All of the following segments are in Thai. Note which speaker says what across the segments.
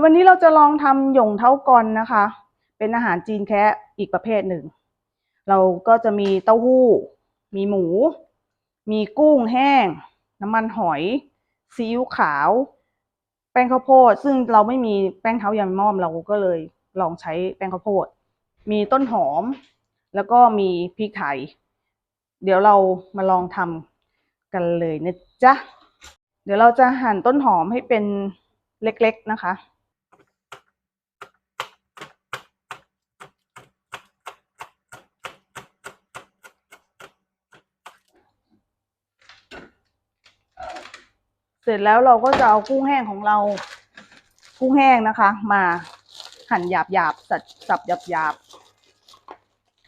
Speaker 1: เดี๋ยววันนี้เราจะลองทำหยงเท้ากอนนะคะ เป็นอาหารจีนแคะอีกประเภทหนึ่ง เราก็จะมีเต้าหู้ มีหมู มีกุ้งแห้ง น้ำมันหอยซีอิ๊วขาว แป้งข้าวโพด ซึ่งเราไม่มีแป้งเท้ายำม่อมเราก็เลยลองใช้แป้งข้าวโพด มีต้นหอม แล้วก็มีพริกไทย เดี๋ยวเรามาลองทำกันเลยนะจ๊ะ เดี๋ยวเราจะหั่นต้นหอมให้เป็นเล็กๆนะคะ เสร็จแล้วเราก็จะเอากุ้งแห้งของเรากุ้งแห้งนะคะ มาหั่นหยาบหยาบสับสับหยาบหยาบ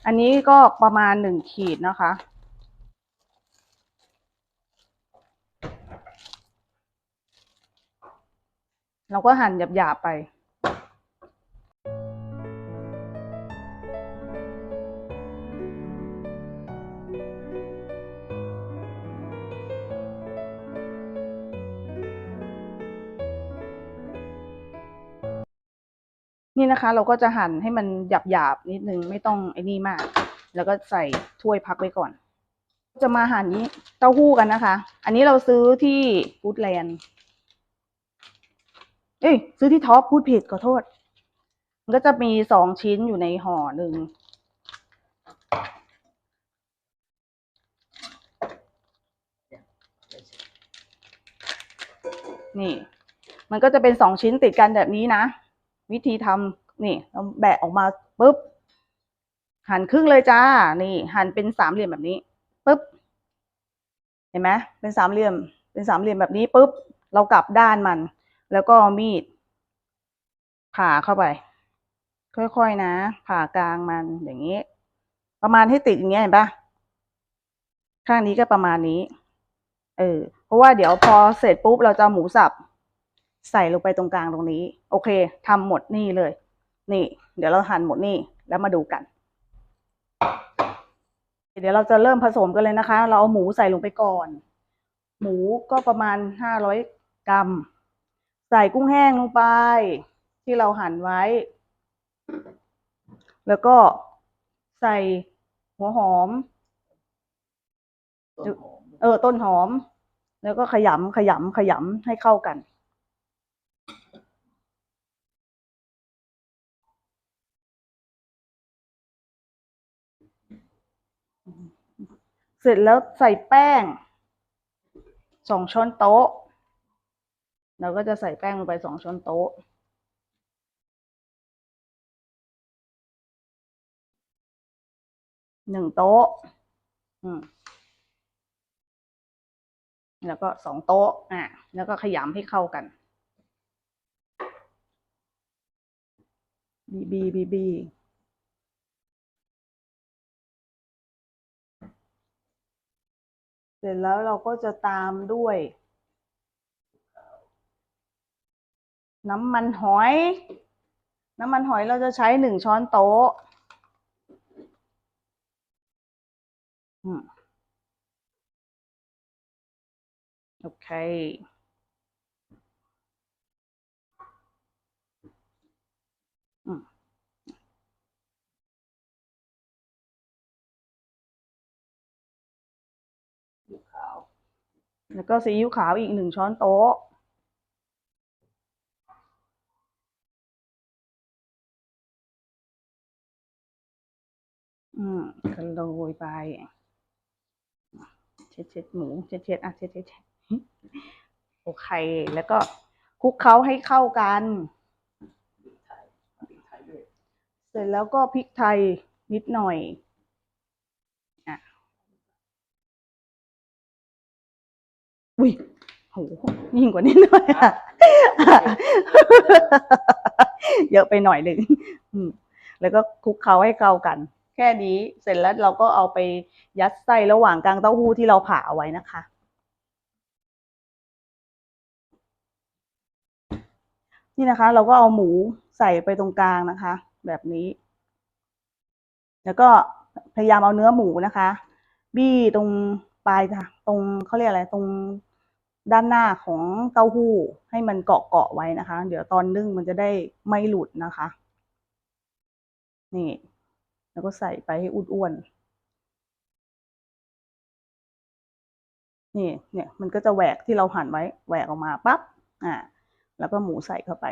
Speaker 1: อันนี้ก็ประมาณหนึ่งขีดนะคะ เราก็หั่นหยาบหยาไป นะคะ เราก็จะหั่นให้มันหยาบๆนิดนึงไม่ต้องไอ้นี่มาก แล้วก็ใส่ถ้วยพักไว้ก่อน จะมาหั่นนี้เต้าหู้กันนะคะ อันนี้เราซื้อที่ฟูดแลนด์เอ้ยซื้อที่ท็อปพูดผิดขอโทษ มันก็จะมีสองชิ้นอยู่ในห่อหนึ่งนี่ มันก็จะเป็นสองชิ้นติดกันแบบนี้นะ วิธีทำ นี่เราแบะออกมาปุ๊บ หั่นครึ่งเลยจ้า นี่ หั่นเป็นสามเหลี่ยมแบบนี้ปุ๊บ เห็นไหมเป็นสามเหลี่ยม เป็นสามเหลี่ยมแบบนี้ปุ๊บ เรากลับด้านมัน แล้วก็มีด ผ่าเข้าไป ค่อยๆนะ ผ่ากลางมันอย่างนี้ ประมาณให้ติดอย่างเงี้ยเห็นปะข้างนี้ก็ประมาณนี้ เออ เพราะว่าเดี๋ยวพอเสร็จปุ๊บเราจะหมูสับใส่ลงไปตรงกลางตรงนี้ โอเคทำหมดนี่เลย นี่ เดี๋ยวเราหั่นหมดนี่แล้วมาดูกัน เดี๋ยวเราจะเริ่มผสมกันเลยนะคะ เราเอาหมูใส่ลงไปก่อน หมูก็ประมาณห้าร้อยกรัม ใส่กุ้งแห้งลงไป ที่เราหั่นไว้ แล้วก็ใส่หัวหอม
Speaker 2: ต้นหอม
Speaker 1: เออต้นหอม แล้วก็ขยำขยำขยำให้เข้ากัน เสร็จแล้วใส่แป้งสองช้อนโต๊ะ เราก็จะใส่แป้งลงไปสองช้อนโต๊ะ หนึ่งโต๊ะ อืม แล้วก็สองโต๊ะ อะ แล้วก็ขยำให้เข้ากัน บีบีบีบี เสร็จแล้วเราก็จะตามด้วย น้ำมันหอย น้ำมันหอยเราจะใช้หนึ่งช้อนโต๊ะโอเค อืม
Speaker 2: ขาว
Speaker 1: แล้วก็ซีอิ๊วขาวอีกหนึ่งช้อนโต๊ะ อืมก็โรยไป เช็ดเช็ดหมู เช็ดเช็ดอะเช็ดเช็ดเช็ดโอเค แล้วก็คลุกเคล้าให้เข้ากัน
Speaker 2: พริกไทยด้วย
Speaker 1: เสร็จแล้วก็พริกไทยนิดหน่อย อะ อุ้ยโหยิ่งกว่านี้หน่อยอะเยอะไปหน่อยหนึ่งแล้วก็คลุกเคล้าให้เข้ากัน แค่นี้เสร็จแล้วเราก็เอาไปยัดไส้ระหว่างกลางเต้าหู้ที่เราผ่าเอาไว้นะคะ นี่นะคะ เราก็เอาหมูใส่ไปตรงกลางนะคะ แบบนี้ แล้วก็พยายามเอาเนื้อหมูนะคะ บี้ตรงปลายค่ะตรงเขาเรียกอะไรตรง ด้านหน้าของเต้าหู้ให้มันเกาะเกาะไว้นะคะ เดี๋ยวตอนนึ่งมันจะได้ไม่หลุดนะคะ นี่ แล้วก็ใส่ไปให้อ้วนๆนี่ เนี่ย มันก็จะแหวกที่เราหั่นไว้แหวกออกมาปั๊บอ่าแล้วก็หมูใส่เข้าไป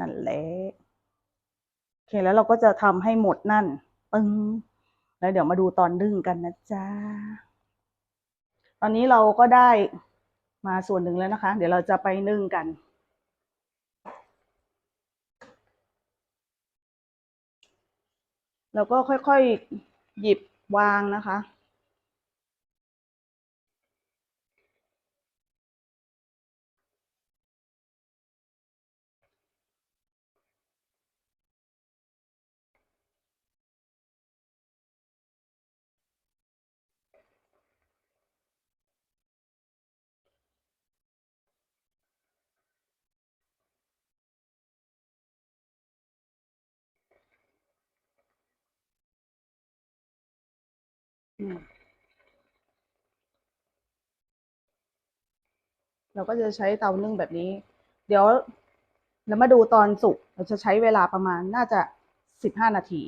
Speaker 1: นั่นแหละโอเคแล้วเราก็จะทำให้หมดนั่นปึ้งแล้วเดี๋ยวมาดูตอนนึ่งกันนะจ๊ะ ตอนนี้เราก็ได้มาส่วนหนึ่งแล้วนะคะ เดี๋ยวเราจะไปนึ่งกันแล้วก็ค่อยๆหยิบวางนะคะ เราก็จะใช้เตานึ่งแบบนี้ เดี๋ยวเรามาดูตอนสุกเราจะใช้เวลาประมาณน่าจะสิบห้านาที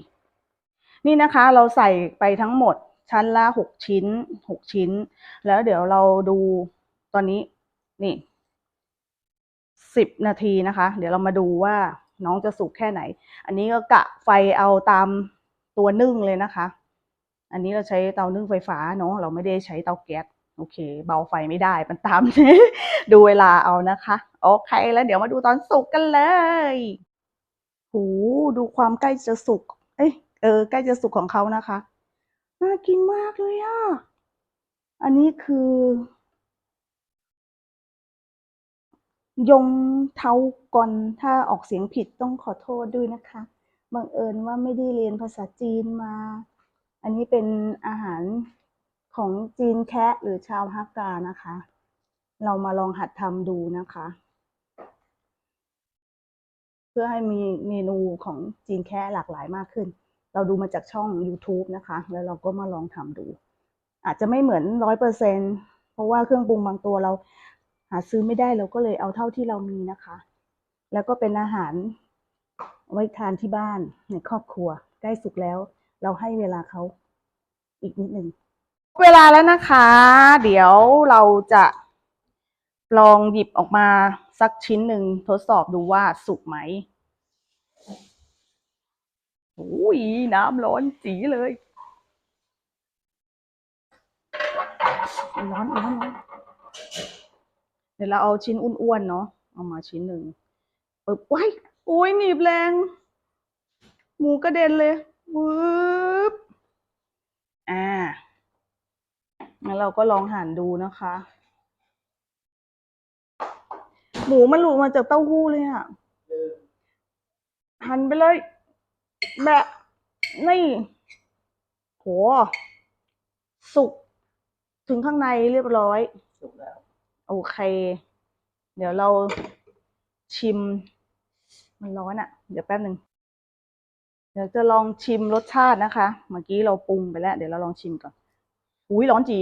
Speaker 1: นี่นะคะเราใส่ไปทั้งหมดชั้นละหกชิ้นหกชิ้น แล้วเดี๋ยวเราดูตอนนี้นี่สิบนาทีนะคะ เดี๋ยวเรามาดูว่าน้องจะสุกแค่ไหน อันนี้ก็กะไฟเอาตามตัวนึ่งเลยนะคะ อันนี้เราใช้เตานึ่งไฟฟ้าเนาะเราไม่ได้ใช้เตาแก๊สโอเค เบาไฟไม่ได้มันตามดูเวลาเอานะคะโอเคแล้วเดี๋ยวมาดูตอนสุกกันเลยหูดูความใกล้จะสุก เอ้ยเออใกล้จะสุกของเขานะคะน่ากินมากเลยอะอันนี้คือ ยงเทากอนถ้าออกเสียงผิดต้องขอโทษด้วยนะคะบังเอิญว่าไม่ได้เรียนภาษาจีนมา อันนี้เป็นอาหารของจีนแคะหรือชาวฮักกานะคะ เรามาลองหัดทำดูนะคะ เพื่อให้มีเมนูของจีนแคะหลากหลายมากขึ้น เราดูมาจากช่อง YouTube นะคะ แล้วเราก็มาลองทำดู อาจจะไม่เหมือนร้อยเปอร์เซ็นเพราะว่าเครื่องปรุงบางตัวเราหาซื้อไม่ได้เราก็เลยเอาเท่าที่เรามีนะคะ แล้วก็เป็นอาหารไว้ทานที่บ้านในครอบครัวใกล้สุกแล้ว เราให้เวลาเขาอีกนิดหนึ่งเวลาแล้วนะคะ เดี๋ยวเราจะลองหยิบออกมาสักชิ้นหนึ่งทดสอบดูว่าสุกไหมอุ้ยน้ำร้อนจีเลย ร้อนร้อนร้อนเดี๋ยวเราเอาชิ้นอ้วนๆเนาะเอามาชิ้นหนึ่งปึ๊บว้ายโอ้ยหนีบแรง หมูกระเด็นเลย วืบอ่างั้นเราก็ลองหั่นดูนะคะ หมูมันหลุดมาจากเต้าหู้เลยอะหั่นไปเลย แบบนี่โหสุก ถึงข้างในเรียบร้อย
Speaker 2: สุกแล้ว
Speaker 1: โอเค เดี๋ยวเราชิม มันร้อนอะ่ะ เดี๋ยวแป๊บหนึ่ง เดี๋ยวจะลองชิมรสชาตินะคะ เมื่อกี้เราปรุงไปแล้ว เดี๋ยวเราลองชิมก่อน อุ้ยร้อนจี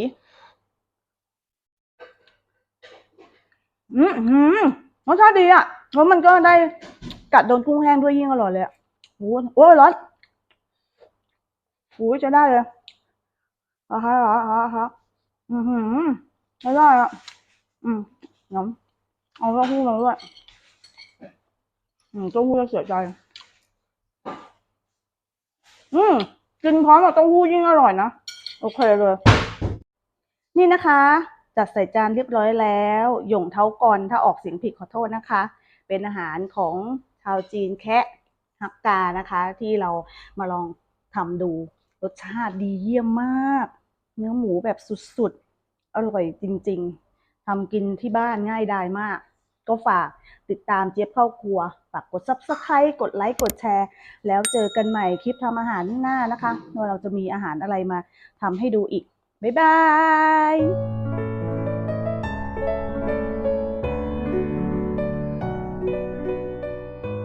Speaker 1: อืมอืมรสชาติดีอะ่ะแล้วมันก็ได้กัดโดนกุ้งแห้งด้วยยิ่งอร่อยเลยอะ่ะโอ้ยโอ้ยร้อนอุ้ยจะได้เลยอะฮะอะฮะอะฮะอือหือไม่ได้อะอืมน้ำเอาเต้าหู้มาด้วยอืมเต้าหู้จะเสียใจ อืมกินพร้อมกับเต้าหู้ยิ่งอร่อยนะ โอเคเลย นี่นะคะ จัดใส่จานเรียบร้อยแล้วหย่งเท้ากอนถ้าออกเสียงผิดขอโทษนะคะ เป็นอาหารของชาวจีนแคะฮักกานะคะ ที่เรามาลองทำดูรสชาติดีเยี่ยมมาก เนื้อหมูแบบสุดๆ อร่อยจริงๆทำกินที่บ้านง่ายดายมาก ก็ฝากติดตามเจี๊ยบเข้าครัว ฝากกด subscribe กดไลค์กดแชร์ แล้วเจอกันใหม่คลิปทำอาหารหน้านะคะว่าเราจะมีอาหารอะไรมาทำให้ดูอีก บ๊ายบาย